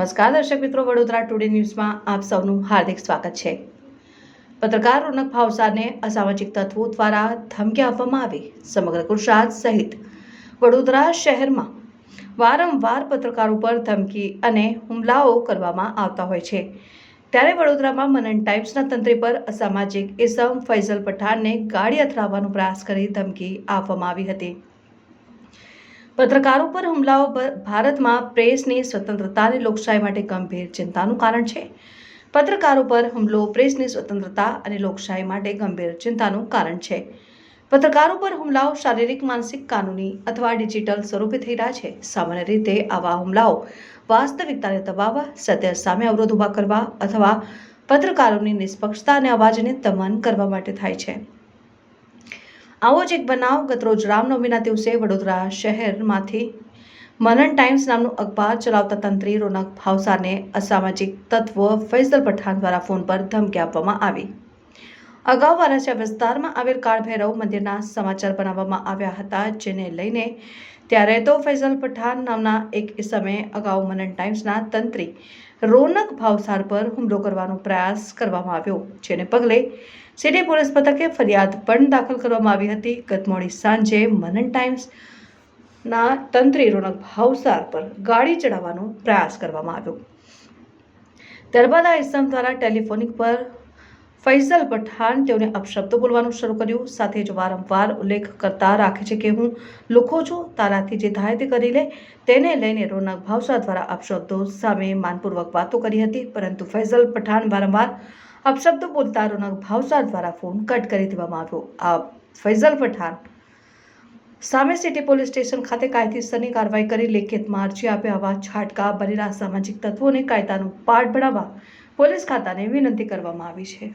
નમસ્કાર, દર્શક મિત્રો. વડોદરા ટુડે ન્યૂઝમાં આપ સૌનું હાર્દિક સ્વાગત છે. પત્રકાર રોનક ભાવસારને અસામાજિક તત્વો દ્વારા ધમકી આપવામાં આવી, સમગ્ર ગુજરાત સહિત. વડોદરા શહેરમાં વારંવાર પત્રકારો પર ધમકી અને હુમલાઓ કરવામાં આવતા હોય છે. ત્યારે વડોદરામાં મનન ટાઈમ્સના તંત્રી પર અસામાજિક ઇસમ ફૈઝલ પઠાણને ગાડી અથડાવવાનો પ્રયાસ કરી ધમકી આપવામાં આવી હતી. પત્રકારો પર હુમલાઓ ભારતમાં પ્રેસની સ્વતંત્રતા અને લોકશાહી માટે ગંભીર ચિંતાનું કારણ છે. પત્રકારો પર હુમલો પ્રેસની સ્વતંત્રતા અને લોકશાહી માટે ગંભીર ચિંતાનું કારણ છે. પત્રકારો પર હુમલાઓ શારીરિક, માનસિક, કાનૂની અથવા ડિજિટલ સ્વરૂપે થઈ રહ્યા છે. સામાન્ય રીતે આવા હુમલાઓ વાસ્તવિકતાને દબાવવા, સત્ય સામે અવરોધ ઊભા કરવા અથવા પત્રકારોની નિષ્પક્ષતા અને અવાજને દમન કરવા માટે થાય છે. આવો જ એક બનાવ ગતરોજ રામનવમીના દિવસે વડોદરા શહેરમાંથી મનન ટાઈમ્સ નામનું અખબાર ચલાવતા તંત્રી રોનક ભાવસાને અસામાજિક તત્વ ફૈઝલ પઠાણ દ્વારા ફોન પર ધમકી આપવામાં આવી. અગાઉ વારાછા વિસ્તારમાં આવેલ કાળભૈરવ મંદિરના સમાચાર બનાવવામાં આવ્યા હતા, જેને લઈને ત્યારે તો ફૈઝલ પઠાણ નામના એક સમયે અગાઉ મનન ટાઈમ્સના તંત્રી રોનક ભાવસાર પર હુમલો કરવાનો પ્રયાસ કરવામાં આવ્યો, જેને પગલે સિટી પોલીસ મથકે ફરિયાદ પણ દાખલ કરવામાં આવી હતી. ગત મોડી સાંજે મનન ટાઈમ્સ ના તંત્રી રોનક ભાવસાર પર ગાડી ચડાવવાનો પ્રયાસ કરવામાં આવ્યો. ત્યારબાદ આ ઇસમ દ્વારા ટેલિફોનિક પર ફૈઝલ પઠાણ તેઓને અપશબ્દો બોલવાનું શરૂ કર્યું. સાથે જ વારંવાર ઉલ્લેખ કરતા રાખે છે કે હું લુખો છું. તારાથી જે થાય તે કરી લે. તેને લઈને રોનક ભાવસા દ્વારા અપશબ્દો સામે માનપૂર્વક વાતો કરી હતી. પરંતુ ફૈઝલ પઠાણ વારંવાર અપશબ્દો બોલતા રોનક ભાવસા દ્વારા ફોન કટ કરી દેવામાં આવ્યો. આ ફૈઝલ પઠાણ સામે સિટી પોલીસ સ્ટેશન ખાતે કાયદેસરની કાર્યવાહી કરી લેખિતમાં અરજી આપ્યા આવા છાટકા બનેલા સામાજિક તત્વોને કાયદાનું પાઠ ભણાવવા પોલીસ ખાતાને વિનંતી કરવામાં આવી છે.